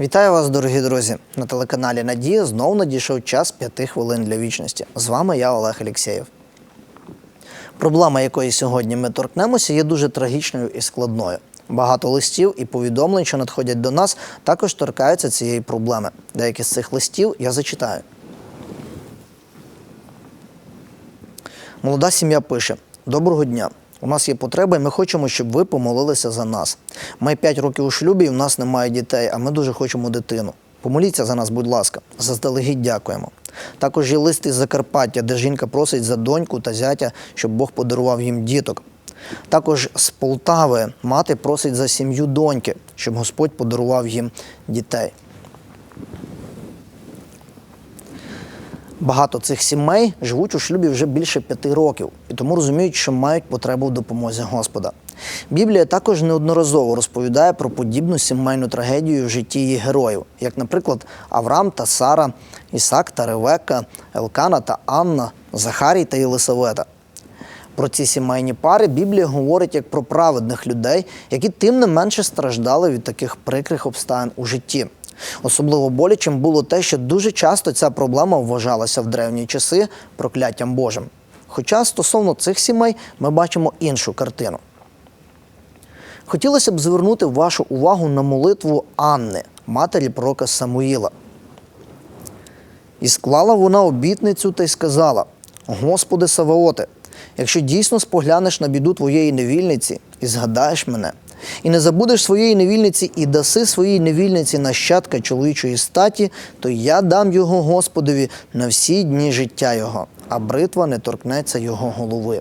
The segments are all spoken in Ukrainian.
Вітаю вас, дорогі друзі! На телеканалі Надія знову надійшов час п'яти хвилин для вічності. З вами я, Олег Алєксєєв. Проблема, якої сьогодні ми торкнемося, є дуже трагічною і складною. Багато листів і повідомлень, що надходять до нас, також торкаються цієї проблеми. Деякі з цих листів я зачитаю. Молода сім'я пише: Доброго дня. У нас є потреба, і ми хочемо, щоб ви помолилися за нас. Ми 5 років у шлюбі, і в нас немає дітей, а ми дуже хочемо дитину. Помоліться за нас, будь ласка, заздалегідь дякуємо. Також є лист із Закарпаття, де жінка просить за доньку та зятя, щоб Бог подарував їм діток. Також з Полтави мати просить за сім'ю доньки, щоб Господь подарував їм дітей. Багато цих сімей живуть у шлюбі вже більше п'яти років і тому розуміють, що мають потребу в допомозі Господа. Біблія також неодноразово розповідає про подібну сімейну трагедію в житті її героїв, як, наприклад, Авраам та Сара, Ісак та Ревекка, Елкана та Анна, Захарій та Єлисавета. Про ці сімейні пари Біблія говорить як про праведних людей, які тим не менше страждали від таких прикрих обставин у житті. Особливо болячим було те, що дуже часто ця проблема вважалася в древні часи прокляттям Божим. Хоча стосовно цих сімей ми бачимо іншу картину. Хотілося б звернути вашу увагу на молитву Анни, матері пророка Самуїла. І склала вона обітницю та й сказала: Господи Саваоте, якщо дійсно споглянеш на біду твоєї невільниці і згадаєш мене, і не забудеш своєї невільниці і даси своїй невільниці нащадка чоловічої статі, то я дам його Господові на всі дні життя його, а бритва не торкнеться його голови.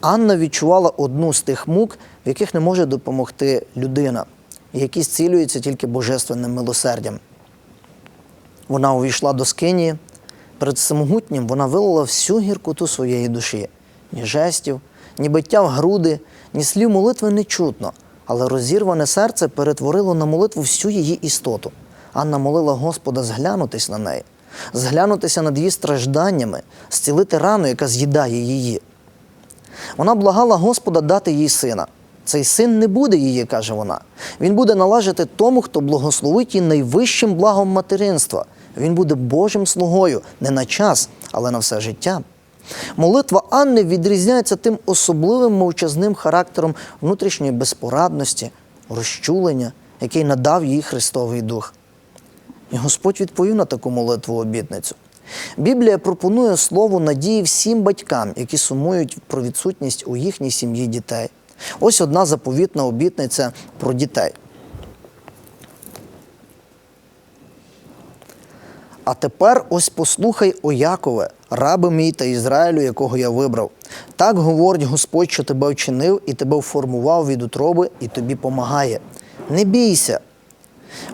Анна відчувала одну з тих мук, в яких не може допомогти людина, які зцілюються тільки божественним милосердям. Вона увійшла до скинії. Перед самогутнім вона вилила всю гіркоту своєї душі. Ні жестів, ні биття в груди, ні слів молитви не чутно, але розірване серце перетворило на молитву всю її істоту. Анна молила Господа зглянутись на неї, зглянутися над її стражданнями, зцілити рану, яка з'їдає її. Вона благала Господа дати їй сина. Цей син не буде її, каже вона. Він буде належати тому, хто благословить її найвищим благом материнства. Він буде Божим слугою не на час, але на все життя. Молитва Анни відрізняється тим особливим мовчазним характером внутрішньої безпорадності, розчулення, який надав їй Христовий Дух. І Господь відповів на таку молитву обітницю. Біблія пропонує слово надії всім батькам, які сумують про відсутність у їхній сім'ї дітей. Ось одна заповітна обітниця про дітей. А тепер ось послухай, о Якове, раби мій та Ізраїлю, якого я вибрав. Так говорить Господь, що тебе вчинив і тебе формував від утроби, і тобі помагає. Не бійся,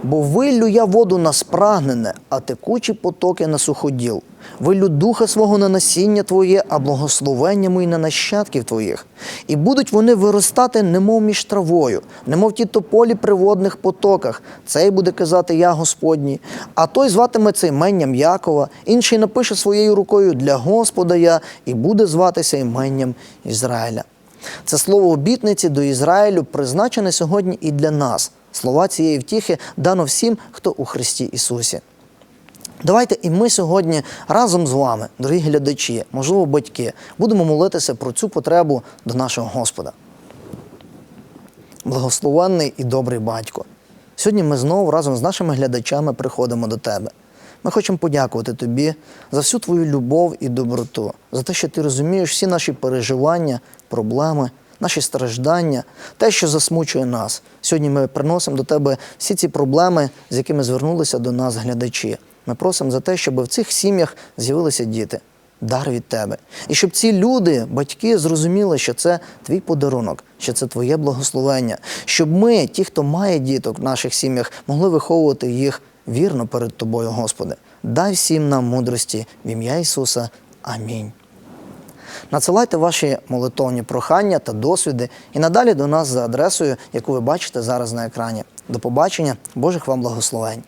бо виллю я воду на спрагнене, а текучі потоки на суходіл. Виллю духа свого на насіння твоє, а благословення мої на нащадків твоїх. І будуть вони виростати, немов між травою, немов ті тополі при водних потоках. Цей буде казати я Господній. А той зватиметься іменням Якова, інший напише своєю рукою для Господа я, і буде зватися іменням Ізраїля. Це слово обітниці до Ізраїлю призначене сьогодні і для нас. Слова цієї втіхи дано всім, хто у Христі Ісусі. Давайте і ми сьогодні разом з вами, дорогі глядачі, можливо, батьки, будемо молитися про цю потребу до нашого Господа. Благословенний і добрий батько. Сьогодні ми знову разом з нашими глядачами приходимо до тебе. Ми хочемо подякувати тобі за всю твою любов і доброту, за те, що ти розумієш всі наші переживання, проблеми, наші страждання, те, що засмучує нас. Сьогодні ми приносимо до тебе всі ці проблеми, з якими звернулися до нас глядачі. Ми просимо за те, щоб в цих сім'ях з'явилися діти, дар від тебе. І щоб ці люди, батьки, зрозуміли, що це твій подарунок, що це твоє благословення, щоб ми, ті, хто має діток в наших сім'ях, могли виховувати їх вірно перед тобою, Господи. Дай всім нам мудрості в ім'я Ісуса. Амінь. Надсилайте ваші молитовні прохання та досвіди і надалі до нас за адресою, яку ви бачите зараз на екрані. До побачення, Божих вам благословень.